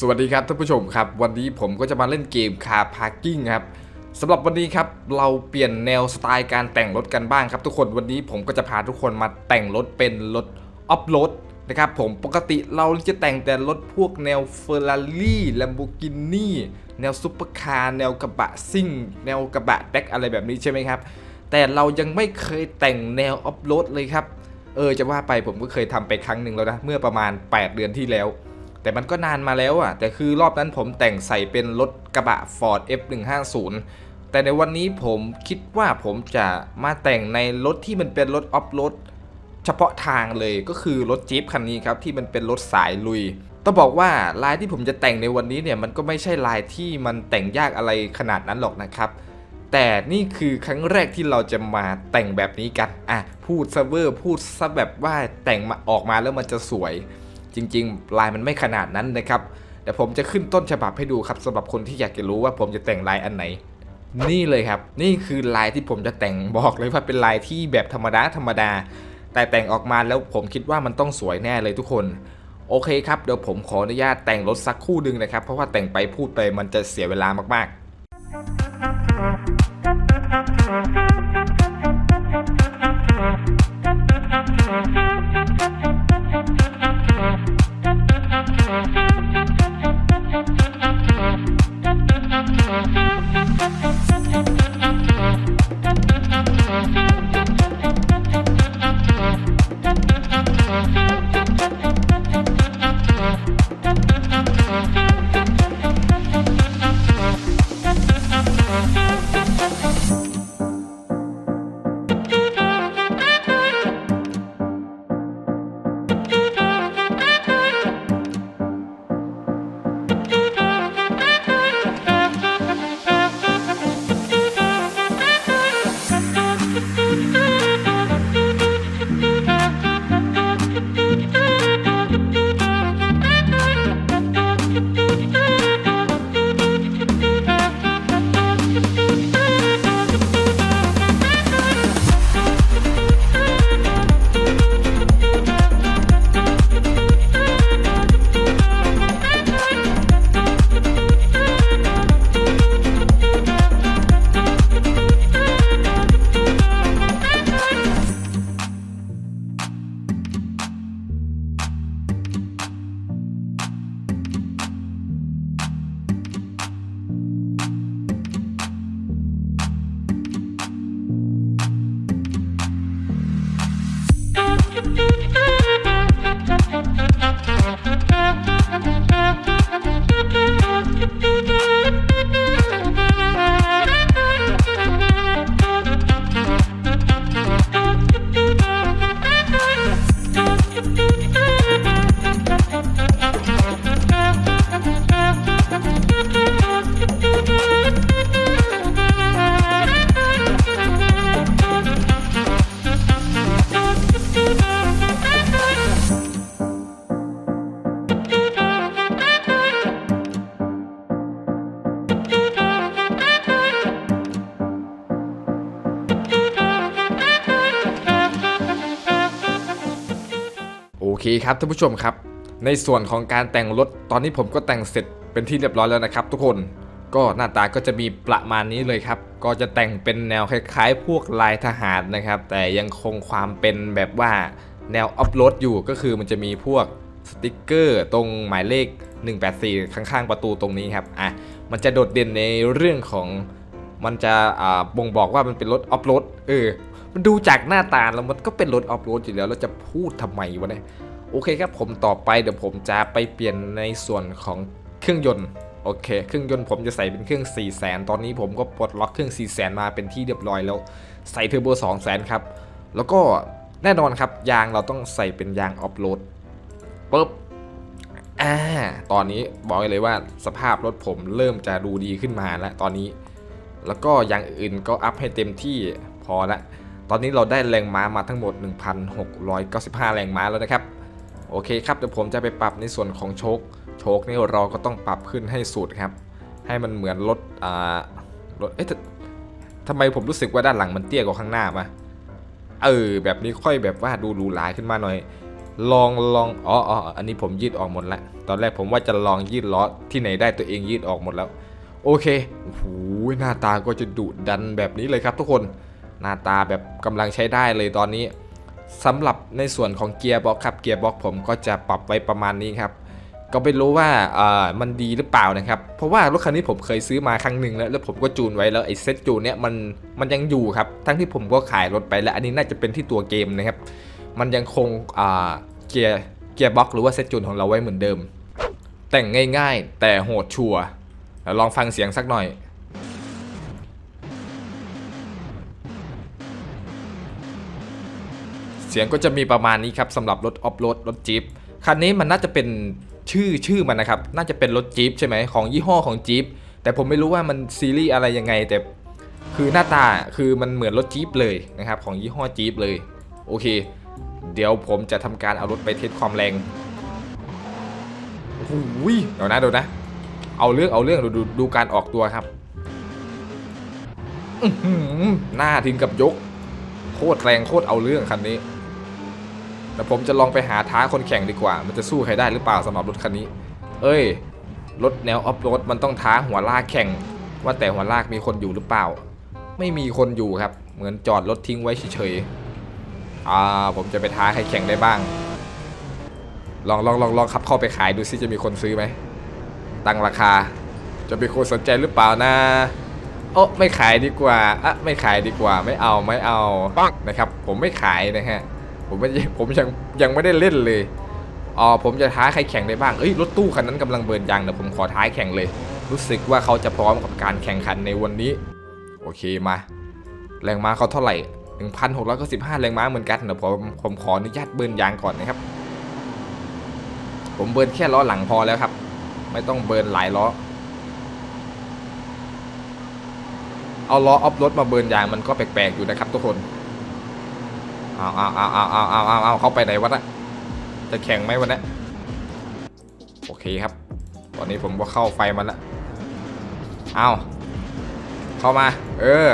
สวัสดีครับท่านผู้ชมครับ วันนี้ผมก็จะมาเล่นเกมคาร์พาร์กิ้งครับสำหรับวันนี้ครับเราเปลี่ยนแนวสไตล์การแต่งรถกันบ้างครับ ทุกคนวันนี้ผมก็จะพาทุกคนมาแต่งรถเป็นรถออฟโรดนะครับผมปกติเราจะแต่งแต่รถพวกแนวเฟอร์รารี่แลมโบกินีแนวซุปเปอร์คาร์แนวกระบะซิ่ง แนวกระบะแบ็คอะไรแบบนี้ใช่ไหมครับแต่เรายังไม่เคยแต่งแนวออฟโรดเลยครับเออจะว่าไปผมก็เคยทำไปครั้งหนึ่งแล้วนะเมื่อประมาณ 8 เดือนที่แล้ว แต่มันก็นานมาแล้วอะ แต่คือรอบนั้นผมแต่งใส่เป็นรถกระบะ Ford F150 แต่ในวันนี้ผมคิดว่าผมจะมาแต่งในรถที่มันเป็นรถออฟโรดเฉพาะทางเลยก็คือรถจี๊ปคันนี้ครับที่มันเป็นรถสายลุย ต้องบอกว่าลายที่ผมจะแต่งในวันนี้เนี่ยมันก็ไม่ใช่ลายที่มันแต่งยากอะไรขนาดนั้นหรอกนะครับแต่นี่คือครั้งแรกที่เราจะมาแต่งแบบนี้กัน อะ พูดซะเวอร์พูดซะแบบว่าแต่งมาออกมาแล้วมันจะสวย จริง ๆ ลายมันไม่ขนาดนั้นนะครับแต่ผมจะขึ้นต้นฉบับให้ดูครับสำหรับคนที่อยากจะรู้ว่าผมจะแต่งลายอันไหน นี่เลยครับ นี่คือลายที่ผมจะแต่งบอกเลยว่าเป็นลายที่แบบธรรมดาธรรมดา แต่แต่งออกมาแล้วผมคิดว่ามันต้องสวยแน่เลยทุกคนโอเคครับเดี๋ยวผมขออนุญาตแต่งรถสักคู่หนึ่งนะครับ เพราะว่าแต่งไปพูดไปมันจะเสียเวลามากๆ คครับท่านผู้ชมครับ ในส่วนของการแต่งรถตอนนี้ผมก็แต่งเสร็จเป็นที่เรียบร้อยแล้วนะครับ ทุกคนก็หน้าตาก็จะมีประมาณนี้เลยครับ ก็จะแต่งเป็นแนวคล้ายๆ พวกลายทหารนะครับ แต่ยังคงความเป็นแบบว่าแนวอัพโหลดอยู่ก็คือมันจะมีพวกสติกเกอร์ตรงหมายเลข 184 ข้างๆ ประตูตรงนี้ครับอะมันจะโดดเด่นในเรื่องของมันจะอ่าบ่งบอกว่ามันเป็นรถออฟโรดเออมันดูจากหน้าตาแล้วมันก็เป็นรถออฟโรดอยู่แล้วเราจะพูดทำไมวะเนี่ย โอเคครับผมต่อไปเดี๋ยวผมจะไปเปลี่ยนในส่วนของเครื่องยนต์โอเค เครื่องยนต์ผมจะใส่เป็นเครื่อง 4 0 0 0 0 ตอนนี้ผมก็ปลดล็อกเครื่อง 4 0 0 0 0 มาเป็นที่เรียบร้อยแล้ว ใส่เทอร์โบ 2 0 0 0 0 ครับ แล้วก็แน่นอนครับ ยางเราต้องใส่เป็นยางออฟโรดปุ๊บ อ่า ตอนนี้บอกเลยว่าสภาพรถผมเริ่มจะดูดีขึ้นมาแล้วตอนนี้ แล้วก็อย่างอื่นก็อัพให้เต็มที่พอละ ตอนนี้เราได้แรงม้ามาทั้งหมด 1,695 แรงม้าแล้วนะครับ โอเคครับเดี๋ยวผมจะไปปรับในส่วนของโชคโชคนี่เราก็ต้องปรับขึ้นให้สุดครับ ให้มันเหมือนรถอ่ารถเอ๊ะทำไมผมรู้สึกว่าด้านหลังมันเตี้ยกว่าข้างหน้าปะเออแบบนี้ค่อยแบบว่าดูหรูหราขึ้นมาหน่อย ลองลองอ๋ออ๋ออันนี้ผมยืดออกหมดและตอนแรกผมว่าจะลองยืดล้อที่ไหนได้ตัวเองยืดออกหมดแล้ว โอเคโอ้โหหน้าตาก็จะดุดันแบบนี้เลยครับทุกคนหน้าตาแบบกำลังใช้ได้เลยตอนนี้ สำหรับในส่วนของเกียร์บ็อกครับเกียร์บ็อกผมก็จะปรับไว้ประมาณนี้ครับก็ไม่รู้ว่าเอ่อมันดีหรือเปล่านะครับ เพราะว่ารถคันนี้ผมเคยซื้อมาครั้งหนึ่งแล้ว แล้วผมก็จูนไว้แล้วไอ้เซ็ตจูนเนี้ยมันมันยังอยู่ครับ ทั้งที่ผมก็ขายรถไปแล้ว อันนี้น่าจะเป็นที่ตัวเกมนะครับ มันยังคงอ่าเกียร์เกียร์บ็อกหรือว่าเซ็ตจูนของเราไว้เหมือนเดิม แต่งง่ายๆ แต่โหดชัวร์แล้วลองฟังเสียงสักหน่อย เสียงก็จะมีประมาณนี้ครับสำหรับรถออฟโรดรถจี๊ปคันนี้มันน่าจะเป็นชื่อชื่อมันนะครับ น่าจะเป็นรถจี๊ปใช่ไหมของยี่ห้อของจี๊ปแต่ผมไม่รู้ว่ามันซีรีส์อะไรยังไง แต่คือหน้าตาคือมันเหมือนรถจี๊ปเลยนะครับของยี่ห้อจี๊ปเลย โอเค เดี๋ยวผมจะทำการเอารถไปเทสความแรงโอ้โหเดี๋ยวนะเดี๋ยวนะ เอาเรื่องเอาเรื่องดูดูดูการออกตัวครับอื้อหือหน้าถึงกับยก โคตรแรงโคตรเอาเรื่องคันนี้ แต่ผมจะลองไปหาท้าคนแข่งดีกว่า มันจะสู้ใครได้หรือเปล่าสำหรับรถคันนี้ เอ้ย รถแนวออฟโรดมันต้องท้าหัวลากแข่ง ว่าแต่หัวลากมีคนอยู่หรือเปล่า ไม่มีคนอยู่ครับ เหมือนจอดรถทิ้งไว้เฉยๆ อ่า ผมจะไปท้าใครแข่งได้บ้าง ลองลองลองลองขับเข้าไปขายดูซิจะมีคนซื้อไหม ตั้งราคา จะมีคนสนใจหรือเปล่านะโอ้ไม่ขายดีกว่า อะ ไม่ขายดีกว่า ไม่เอา ไม่เอาปังนะครับ ผมไม่ขายนะฮะ ผมไม่ผมยังยังไม่ได้เล่นเลยอ๋อผมจะท้าใครแข่งได้บ้างเอ้ยรถตู้คันนั้นกำลังเบิร์นยางเดี๋ยวผมขอท้ายแข่งเลย รู้สึกว่าเขาจะพร้อมกับการแข่งขันในวันนี้ โอเคมา แรงม้าเขาเท่าไหร่1,695แรงม้าเหมือนกันเดี๋ยวผมผมขออนุญาตเบิร์นยางก่อนนะครับ ผมเบิร์นแค่ล้อหลังพอแล้วครับ ไม่ต้องเบิร์นหลายล้อเอาล้อออฟรถมาเบิร์นยางมันก็แปลกๆอยู่นะครับทุกคน เอาเอาเอาเอาเอาเอาเอาเอาเขาไปไหนวะนะจะแข่งไหมวันนี้โอเคครับ ตอนนี้ผมก็เข้าไฟมันละเอาเข้ามา เออ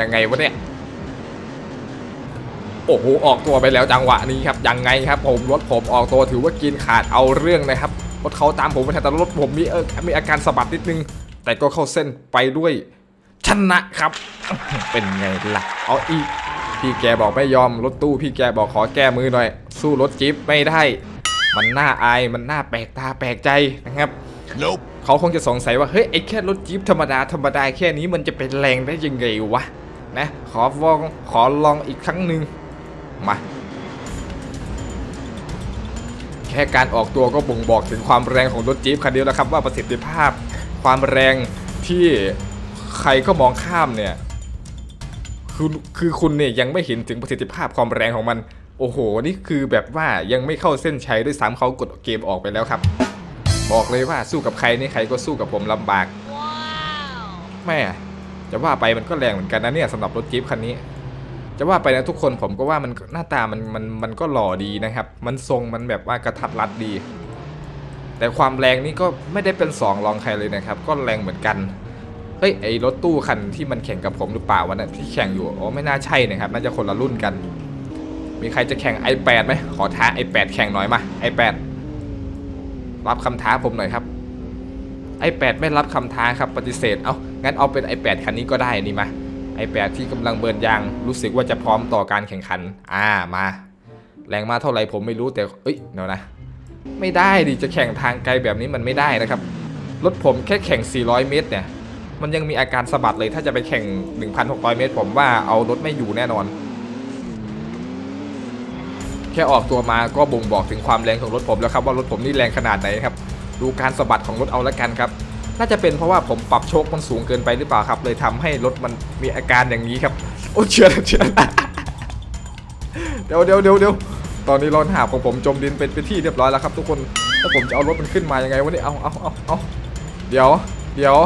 ยังไงวะเนี่ยโอ้โหออกตัวไปแล้วจังหวะนี้ครับยังไงครับ ผมรถผมออกตัวถือว่ากินขาดเอาเรื่องนะครับรถเขาตามผมไปแต่รถผมมีเออมีอาการสะบัดนิดนึง แต่ก็เข้าเส้นไปด้วยชนะครับ เป็นไงล่ะเอาอีก พี่แกบอกไม่ยอมรถตู้พี่แกบอกขอแก้มือหน่อย สู้รถจิ๊บไม่ได้ มันน่าอายมันน่าแปลกตาแปลกใจนะครับ Nope. เขาคงจะสงสัยว่าเฮ้ยไอ้แค่รถจี๊ปธรรมดาธรรมดาแค่นี้มันจะเป็นแรงได้ยังไงวะนะขอลองขอลองอีกครั้งหนึ่งมาแค่การออกตัวก็บ่งบอกถึงความแรงของรถจี๊ปคันนี้แล้วครับว่าประสิทธิภาพความแรงที่ใครก็มองข้ามเนี่ย คือคือคุณเนี่ยยังไม่เห็นถึงประสิทธิภาพความแรงของมัน โอ้โห นี่คือแบบว่ายังไม่เข้าเส้นชัยด้วยซ้ำเขากดเกมออกไปแล้วครับ บอกเลยว่าสู้กับใครนี่ใครก็สู้กับผมลำบาก แม่จะว่าไปมันก็แรงเหมือนกันนะเนี่ยสำหรับรถจี๊ปคันนี้ จะว่าไปนะทุกคนผมก็ว่ามันหน้าตามันมันมันก็หล่อดีนะครับ มันทรงมันแบบว่ากระทัดรัดดี แต่ความแรงนี่ก็ไม่ได้เป็นสองรองใครเลยนะครับ ก็แรงเหมือนกัน เฮ้ยไอรถตู้คันที่มันแข่งกับผมหรือเปล่าวันนั้นที่แข่งอยู่อ๋อไม่น่าใช่นะครับน่าจะคนละรุ่นกัน มีใครจะแข่ง i8 ไหมขอท้า i8 แข่งหน่อยมา i8 รับคำท้าผมหน่อยครับ i8 ไม่รับคำท้าครับปฏิเสธเอางั้นเอาเป็น i8 คันนี้ก็ได้นี่มา i8 ที่กำลังเบิร์นยางรู้สึกว่าจะพร้อมต่อการแข่งขัน อ่ามา แรงมาเท่าไหร่ผมไม่รู้แต่เอ้ยเดี๋ยวนะ ไม่ได้ดิจะแข่งทางไกลแบบนี้มันไม่ได้นะครับรถผมแค่แข่ง 400 เมตรเนี่ย มันยังมีอาการสะบัดเลยถ้าจะไปแข่ง 1,600 เมตร ผมว่าเอารถไม่อยู่แน่นอน แค่ออกตัวมาก็บ่งบอกถึงความแรงของรถผมแล้วครับว่ารถผมนี่แรงขนาดไหนครับ ดูการสะบัดของรถเอาละกันครับ น่าจะเป็นเพราะว่าผมปรับโชคมันสูงเกินไปหรือเปล่าครับ เลยทำให้รถมันมีอาการอย่างนี้ครับ โอ้เชื่อเชื่อเดี๋ยวเดี๋ยวเดี๋ยวเดี๋ยวตอนนี้รอนหาบของผมจมดินเป็นเป็นที่เรียบร้อยแล้วครับ ทุกคนแล้วผมจะเอารถมันขึ้นมายังไงวะเนี่ยเอาเอาเอาเอาเดี๋ยว เดี๋ยว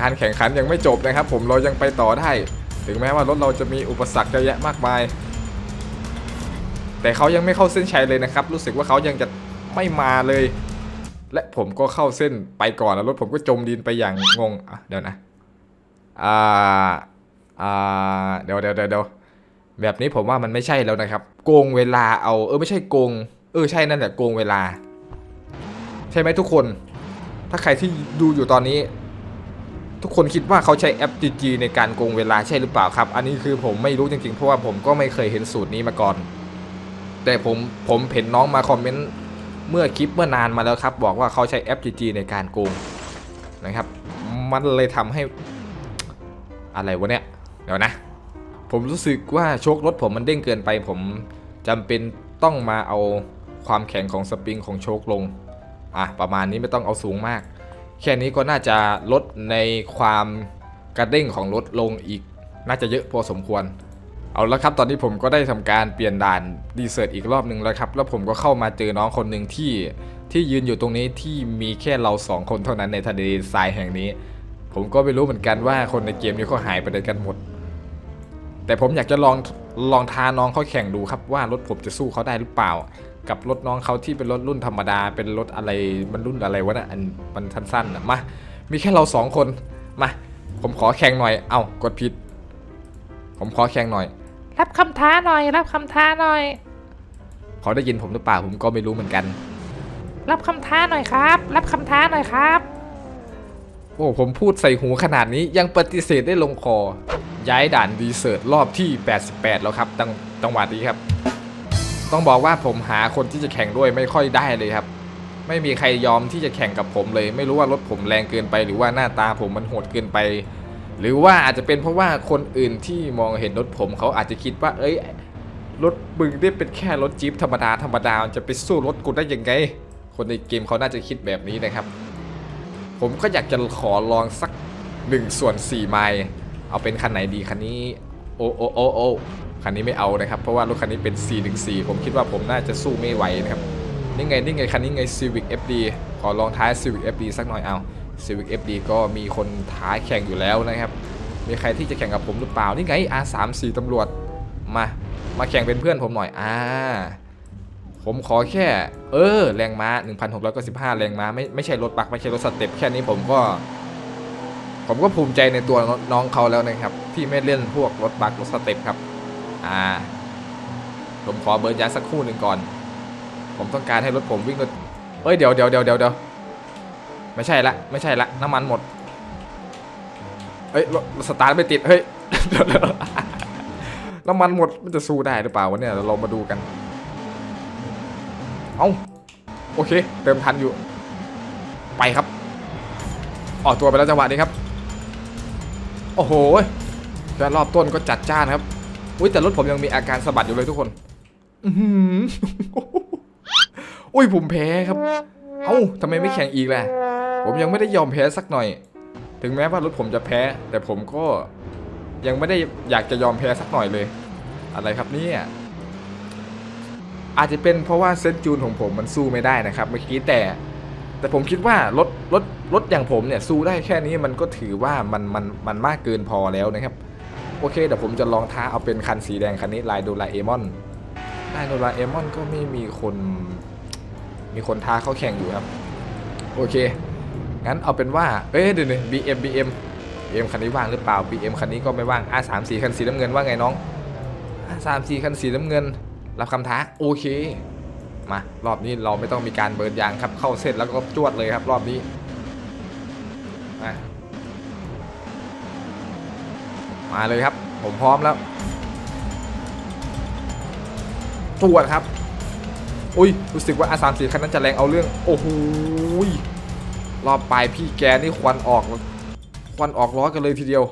การแข่งขันยังไม่จบนะครับ ผมเรายังไปต่อได้ ถึงแม้ว่ารถเราจะมีอุปสรรคเยอะแยะมากมาย แต่เขายังไม่เข้าเส้นชัยเลยนะครับ รู้สึกว่าเขายังจะไม่มาเลย และผมก็เข้าเส้นไปก่อนแล้วรถผมก็จมดินไปอย่างงงอะเดี๋ยวนะอ่าอ่าเดี๋ยวเดี๋ยวเดี๋ยวเดี๋ยวแบบนี้ผมว่ามันไม่ใช่แล้วนะครับ โกงเวลาเอาเออไม่ใช่โกง เออใช่นั่นแหละโกงเวลา ใช่ไหมทุกคน ถ้าใครที่ดูอยู่ตอนนี้ ทุกคนคิดว่าเขาใช้แอป GG ในการโกงเวลาใช่หรือเปล่าครับ อันนี้คือผมไม่รู้จริงๆ เพราะว่าผมก็ไม่เคยเห็นสูตรนี้มาก่อน แต่ผมผมเห็นน้องมาคอมเมนต์เมื่อคลิปเมื่อนานมาแล้วครับ บอกว่าเขาใช้แอป GG ในการโกงนะครับ มันเลยทำให้อะไรวะเนี่ยเดี๋ยวนะ ผมรู้สึกว่าโชครถผมมันเด้งเกินไป ผมจำเป็นต้องมาเอาความแข็งของสปริงของโชคลงอะประมาณนี้ไม่ต้องเอาสูงมาก แค่นี้ก็น่าจะลดในความกระเด้งของรถลงอีก น่าจะเยอะพอสมควร เอาละครับ ตอนนี้ผมก็ได้ทำการเปลี่ยนด่านดีเซิร์ตอีกรอบหนึ่งแล้วครับ แล้วผมก็เข้ามาเจอน้องคนหนึ่งที่ที่ยืนอยู่ตรงนี้ที่มีแค่เราสองคนเท่านั้นในทะเลทรายแห่งนี้ ผมก็ไม่รู้เหมือนกันว่าคนในเกมนี้เขาหายไปไหนกันหมด แต่ผมอยากจะลองลองท้าน้องเขาแข่งดูครับว่ารถผมจะสู้เขาได้หรือเปล่า กับรถน้องเขาที่เป็นรถรุ่นธรรมดา เป็นรถอะไรมันรุ่นอะไรวะนะ่ะอันมันสั้นๆนะมา มีแค่เราสองคนมา ผมขอแข่งหน่อย เอ้ากดผิด ผมขอแข่งหน่อย รับคำท้าหน่อย รับคำท้าหน่อย เขาได้ยินผมหรือเปล่าผมก็ไม่รู้เหมือนกัน รับคำท้าหน่อยครับ รับคำท้าหน่อยครับ โอ้ผมพูดใส่หูขนาดนี้ยังปฏิเสธได้ลงคอ ย้ายด่านดีเซิร์ตรอบที่ 88 แล้วครับจังจังหวะนี้ครับ ต้องบอกว่าผมหาคนที่จะแข่งด้วยไม่ค่อยได้เลยครับ ไม่มีใครยอมที่จะแข่งกับผมเลย ไม่รู้ว่ารถผมแรงเกินไป หรือว่าหน้าตาผมมันโหดเกินไป หรือว่าอาจจะเป็นเพราะว่าคนอื่นที่มองเห็นรถผมเขาอาจจะคิดว่า เอ้ยรถบึงได้เป็นแค่รถจี๊ปธรรมดาธรรมดาจะไปสู้รถกูได้ยังไง คนในเกมเขาน่าจะคิดแบบนี้นะครับ ผมก็อยากจะขอลองสัก1ส่วน4ไมล์เอาเป็นคันไหนดีคันนี้ โอโอโอโอ คันนี้ไม่เอานะครับ เพราะว่ารถคันนี้เป็น414ผมคิดว่าผมน่าจะสู้ไม่ไหวนะครับ นี่ไงนี่ไงคันนี้ไง Civic FD ขอลองท้าย Civic FD สักหน่อยเอา Civic FD ก็มีคนท้ายแข่งอยู่แล้วนะครับ มีใครที่จะแข่งกับผมหรือเปล่า นี่ไง R34 ตำรวจ มา มาแข่งเป็นเพื่อนผมหน่อย อ่า ผมขอแค่ เออ แรงม้า 1,695 แรงม้า ไม่ ไม่ใช่รถบัก ไม่ใช่รถสเต็ป แค่นี้ผมก็ผมก็ภูมิใจในตัวน้องเขาแล้วนะครับ ที่ไม่เล่นพวกรถบักรถสเต็ปครับ อ่าผมขอเบิร์นยาสักคู่หนึ่งก่อน ผมต้องการให้รถผมวิ่งรถเอ้ยเดี๋ยวเดี๋ยวเดี๋ยวเดี๋ยวเดี๋ยวไม่ใช่ละไม่ใช่ละน้ำมันหมดเฮ้ยรถสตาร์ทไม่ติดเฮ้ยเดี๋ยวเดี๋ยวน้ำมันหมดมันจะสู้ได้หรือเปล่าวะเนี่ยเรามาดูกัน เอาโอเค เติมทันอยู่ ไปครับ ออกตัวไปแล้วจังหวะนี้ครับ โอ้โหแค่รอบต้นก็จัดจ้านครับ อุ้ยแต่รถผมยังมีอาการสะบัดอยู่เลยทุกคน อือหืออุ้ยผมแพ้ครับ เอ้าทำไมไม่แข่งอีกล่ะ ผมยังไม่ได้ยอมแพ้สักหน่อย ถึงแม้ว่ารถผมจะแพ้ แต่ผมก็ยังไม่ได้อยากจะยอมแพ้สักหน่อยเลย อะไรครับเนี่ยอาจจะเป็นเพราะว่าเซนจูนของผมมันสู้ไม่ได้นะครับเมื่อกี้แต่ แต่ผมคิดว่ารถรถรถอย่างผมเนี่ยสู้ได้แค่นี้มันก็ถือว่ามันมันมันมากเกินพอแล้วนะครับ โอเคเดี๋ยวผมจะลองท้าเอาเป็นคันสีแดงคันนี้ลายโดราเอมอนลายโดราเอมอนก็ไม่มีคนมีคนท้าเขาแข่งอยู่ครับโอเค งั้นเอาเป็นว่าเอ้ยเดี๋ยวนี้ BM BM BM คันนี้ว่างหรือเปล่า BM คันนี้ก็ไม่ว่าง R34 คันสีน้ำเงินว่าไงน้อง R34 คันสีน้ำเงิน รับคำท้าโอเคมารอบนี้เราไม่ต้องมีการเบิร์นยางครับเข้าเส้นแล้วก็จวดเลยครับรอบนี้มา มาเลยครับ ผมพร้อมแล้วจวดครับ อุ้ย รู้สึกว่าอาสามสีคันนั้นจะแรงเอาเรื่อง โอ้โหรอบปลายพี่แกนี่ควันออก ควันออกล้อกันเลยทีเดียว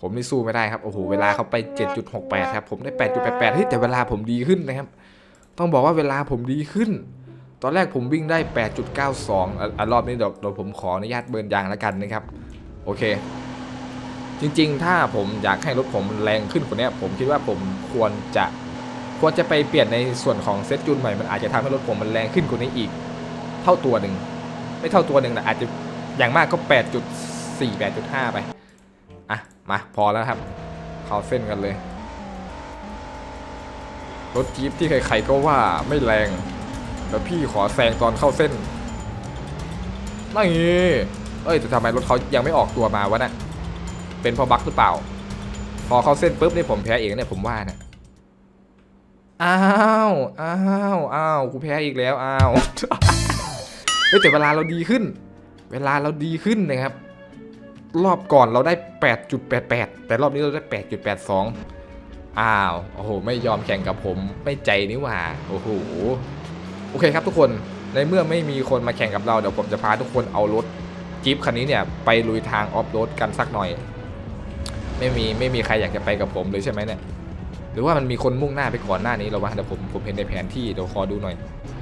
ผมนี่สู้ไม่ได้ครับ โอ้โห เวลาเขาไป 7.68 ครับ ผมได้ 8.88 เฮ้ย แต่เวลาผมดีขึ้นนะครับ ต้องบอกว่าเวลาผมดีขึ้น ตอนแรกผมวิ่งได้ 8.92อะอะรอบนี้เดี๋ยวเดี๋ยวผมขออนุญาตเบิร์นยางแล้วกันนะครับ โอเค จริง ๆ ถ้าผมอยากให้รถผมแรงขึ้นกว่านี้ผมคิดว่าผมควรจะควรจะไปเปลี่ยนในส่วนของเซตจูนใหม่มันอาจจะทำให้รถผมมันแรงขึ้นกว่านี้อีก เท่าตัวหนึ่งไม่เท่าตัวหนึ่งนะอาจจะอย่างมากก็ 8.4 8.5 ไปอะมาพอแล้วครับเข้าเส้นกันเลย รถจี๊ปที่ใครๆก็ว่าไม่แรงแล้วพี่ขอแซงตอนเข้าเส้นไม่เอ้ยแต่ทำไมรถเขายังไม่ออกตัวมาวะนะ่ะ เป็นเพอบักหรือเปล่า พอเข้าเส้นปุ๊บนี่ผมแพ้เองเนี่ยผมว่าเนี่ยอ้าวอ้าวอ้าวกูแพ้อีกแล้วอ้าวฮ้แต่เวลาเราดีขึ้น เวลาเราดีขึ้นนะครับ รอบก่อนเราได้ 8.88 แต่รอบนี้เราได้ 8.82 อ้าวโอ้โหไม่ยอมแข่งกับผมไม่ใจนี่หว่าโอ้โหโอเคครับทุกคนในเมื่อไม่มีคนมาแข่งกับเราเดี๋ยวผมจะพาทุกคนเอารถจี๊ปคันนี้เนี่ยไปลุยทางออฟโรดกันสักหน่อย ไม่มีไม่มีใครอยากจะไปกับผมเลยใช่ไหมเนี่ยหรือว่ามันมีคนมุ่งหน้าไปก่อนหน้านี้แล้ววะเดี๋ยวผมผมเห็นในแผนที่เดี๋ยวขอดูหน่อย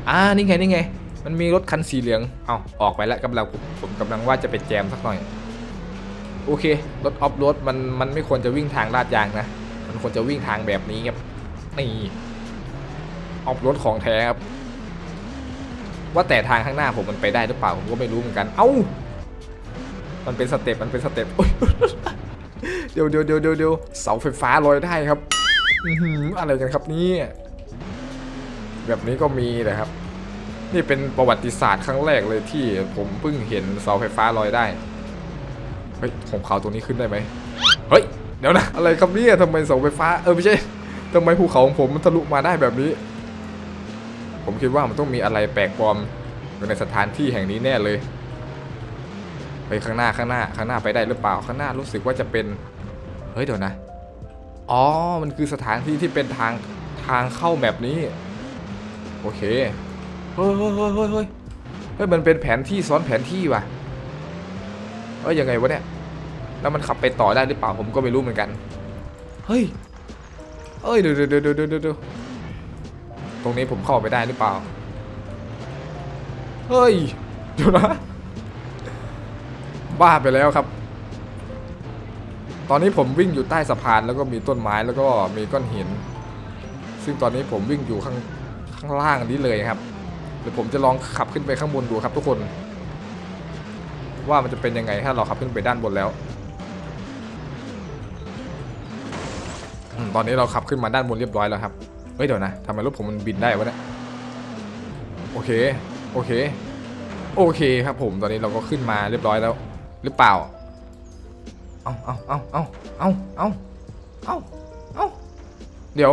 อ่านี่ไงนี่ไง มันมีรถคันสีเหลืองเอาออกไปแล้วกำลังผมผมกำลังว่าจะไปแจมสักหน่อย โอเครถออฟโรดมันมันไม่ควรจะวิ่งทางลาดยางนะมันควรจะวิ่งทางแบบนี้ครับนี่ออฟโรดของแท้ครับว่าแต่ทางข้างหน้าผมมันไปได้หรือเปล่าผมก็ไม่รู้เหมือนกัน เอ้า มันเป็นสเต็ปมันเป็นสเต็ปโอ๊ย เดี๋ยวเดี๋ยวเดี๋ยวเดี๋ยวเดี๋ยวเสาไฟฟ้าลอยได้ครับอือหืออะไรกันครับเนี่ยแบบนี้ก็มีนะครับ นี่เป็นประวัติศาสตร์ครั้งแรกเลยที่ผมเพิ่งเห็นเสาไฟฟ้าลอยได้เฮ้ยของเขาตรงนี้ขึ้นได้ไหมเฮ้ยเดี๋ยวนะอะไรครับเนี่ยทำไมเสาไฟฟ้าเออไม่ใช่ทำไมภูเขาของผมมันทะลุมาได้แบบนี้ ผมคิดว่ามันต้องมีอะไรแปลกปลอมอยู่ในสถานที่แห่งนี้แน่เลย ไปข้างหน้าข้างหน้าข้างหน้าไปได้หรือเปล่าข้างหน้ารู้สึกว่าจะเป็นเฮ้ยเดี๋ยวนะอ๋อมันคือสถานที่ที่เป็นทางทางเข้าแบบนี้ โอเคเฮ้ยเฮ้ยเฮ้ยเฮ้ยเฮ้ยเฮ้ยมันเป็นแผนที่ซ้อนแผนที่ว่ะเอ้ยยังไงวะเนี่ยแล้วมันขับไปต่อได้หรือเปล่าผมก็ไม่รู้เหมือนกัน เฮ้ย เอ้ยเดี๋ยวเดี๋ยวเดี๋ยวเดี๋ยวเดี๋ยวตรงนี้ผมเข้าไปได้หรือเปล่า เฮ้ย เดี๋ยวนะ บ้าไปแล้วครับ ตอนนี้ผมวิ่งอยู่ใต้สะพานแล้วก็มีต้นไม้แล้วก็มีก้อนหิน ซึ่งตอนนี้ผมวิ่งอยู่ข้างข้างล่างนี้เลยครับ เดี๋ยวผมจะลองขับขึ้นไปข้างบนดูครับทุกคน ว่ามันจะเป็นยังไงถ้าเราขับขึ้นไปด้านบนแล้วอตอนนี้เราขับขึ้นมาด้านบนเรียบร้อยแล้วครับ เฮ้ยเดี๋ยวนะทำไมรถผมมันบินได้วะเนี่ย โอเค โอเค โอเคครับผม ตอนนี้เราก็ขึ้นมาเรียบร้อยแล้ว หรือเปล่า เอาเอาเอาเอาเอาเอาเอาเอาเดี๋ยว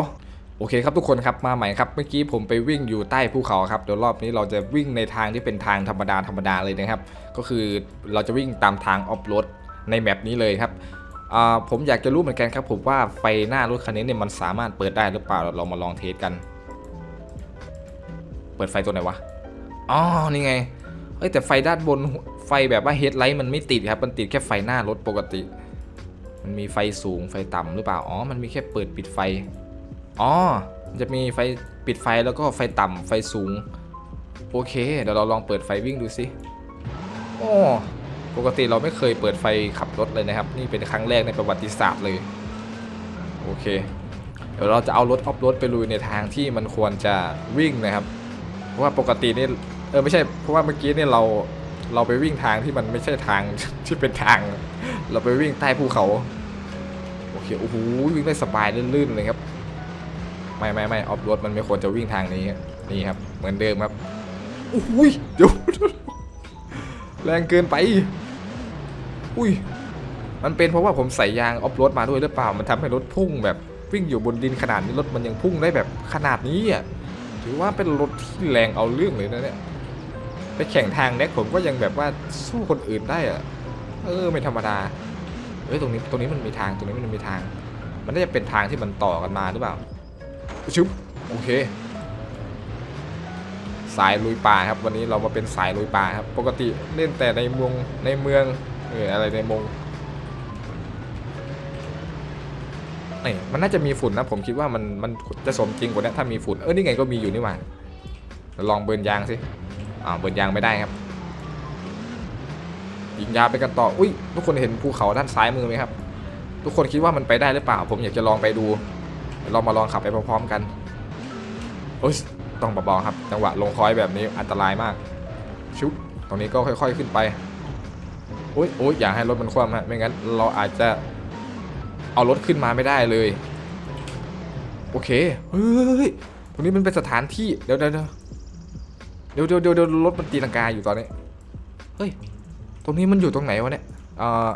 โอเคครับทุกคนครับมาใหม่ครับ เมื่อกี้ผมไปวิ่งอยู่ใต้ภูเขาครับ เดี๋ยวรอบนี้เราจะวิ่งในทางที่เป็นทางธรรมดาธรรมดาเลยนะครับ ก็คือเราจะวิ่งตามทางออฟโรดในแมปนี้เลยครับอ่าผมอยากจะรู้เหมือนกันครับผมว่าไฟหน้ารถคันนี้เนี่ยมันสามารถเปิดได้หรือเปล่า เรามาลองเทสกัน เปิดไฟตัวไหนวะ อ๋อ นี่ไงเอ้ยแต่ไฟด้านบน ไฟแบบว่าเฮดไลท์มันไม่ติดครับ มันติดแค่ไฟหน้ารถปกติ มันมีไฟสูงไฟต่ำหรือเปล่า อ๋อ มันมีแค่เปิดปิดไฟ อ๋อ มันจะมีไฟปิดไฟแล้วก็ไฟต่ำไฟสูง โอเค เดี๋ยวเราลองเปิดไฟวิ่งดูสิโอ้ปกติเราไม่เคยเปิดไฟขับรถเลยนะครับ นี่เป็นครั้งแรกในประวัติศาสตร์เลย โอเค เดี๋ยวเราจะเอารถออฟรถไปลุยในทางที่มันควรจะวิ่งนะครับ เพราะว่าปกตินี่ เออไม่ใช่ เพราะว่าเมื่อกี้เนี่ยเรา เราไปวิ่งทางที่มันไม่ใช่ทางที่เป็นทาง เราไปวิ่งใต้ภูเขาโอเคโอ้โหวิ่งได้สบายลื่นๆเลยครับ ไม่ไม่ไม่ออฟโรดมันไม่ควรจะวิ่งทางนี้นี่ครับ เหมือนเดิมครับอุ้ยเดี๋ยวแรงเกินไป อุ้ยมันเป็นเพราะว่าผมใส่ยางออฟโรดมาด้วยหรือเปล่า มันทำให้รถพุ่งแบบวิ่งอยู่บนดินขนาดนี้รถมันยังพุ่งได้แบบขนาดนี้อะถือว่าเป็นรถที่แรงเอาเรื่องเลยนะเนี่ย ไปแข่งทางเน็กผมก็ยังแบบว่าสู้คนอื่นได้อะเออไม่ธรรมดาเฮ้ยตรงนี้ตรงนี้มันมีทางตรงนี้มันมีทาง มันน่าจะเป็นทางที่มันต่อกันมาหรือเปล่าชุบโอเค สายลุยป่าครับ วันนี้เรามาเป็นสายลุยป่าครับ ปกติเล่นแต่ในเมืองในเมืองเอออะไรในเมองนี่มันน่าจะมีฝุ่นนะผมคิดว่ามันมันจะสมจริงกว่านี้ถ้ามีฝุ่นเออนี่ไงก็มีอยู่นี่หว่าลองเบิร์นยางสิ อ่าเบิร์นยางไม่ได้ครับยิงยาไปกันต่อ อุ้ยทุกคนเห็นภูเขาด้านซ้ายมือไหมครับ ทุกคนคิดว่ามันไปได้หรือเปล่า ผมอยากจะลองไปดูเรามาลองขับไปพร้อมๆกันโอ้ยต้องเบาๆครับ จังหวะลงคอยแบบนี้อันตรายมาก ชุบตรงนี้ก็ค่อย ๆขึ้นไปโอ้ยโอ้ยอย่าให้รถมันคว่ำฮะไม่งั้นเราอาจจะเอารถขึ้นมาไม่ได้เลย โอเคเฮ้ยตรงนี้มันเป็นสถานที่เดี๋ยวเดี๋ยว ดี๋ยวเดี๋ยวเดี๋ยวเดี๋ยวรถมันตีลังกาอยู่ตอนนี้ เฮ้ย ตรงนี้มันอยู่ตรงไหนวะเนี่ยเอ่อ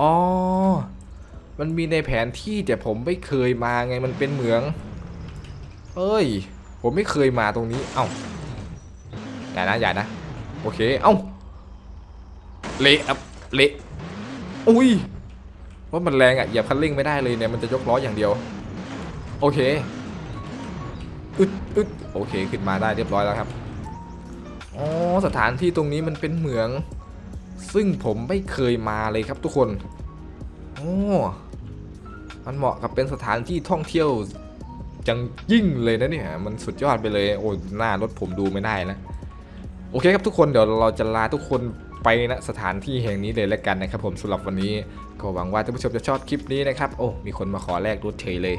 อ๋อ มันมีในแผนที่แต่ผมไม่เคยมาไงมันเป็นเหมือง เอ้ย ผมไม่เคยมาตรงนี้ เอ้า อย่านะอย่านะ โอเค เอ้า เละครับ เละ อุ้ยว่ามันแรงอะเหยียบคันเร่งไม่ได้เลยเนี่ยมันจะยกล้ออย่างเดียว โอเค อึดอึดโอเค ขึ้นมาได้เรียบร้อยแล้วครับ อ๋อสถานที่ตรงนี้มันเป็นเหมือง ซึ่งผมไม่เคยมาเลยครับทุกคนโอ้มันเหมาะกับเป็นสถานที่ท่องเที่ยวจังยิ่งเลยนะเนี่ยมันสุดยอดไปเลยโอ้หน้ารถผมดูไม่ได้นะโอเคครับทุกคนเดี๋ยวเราจะลาทุกคนไปณสถานที่แห่งนี้เลยแล้วกันนะครับผมสำหรับวันนี้ก็หวังว่าท่านผู้ชมจะชอบคลิปนี้นะครับโอ้มีคนมาขอแลกรถเฉยเลย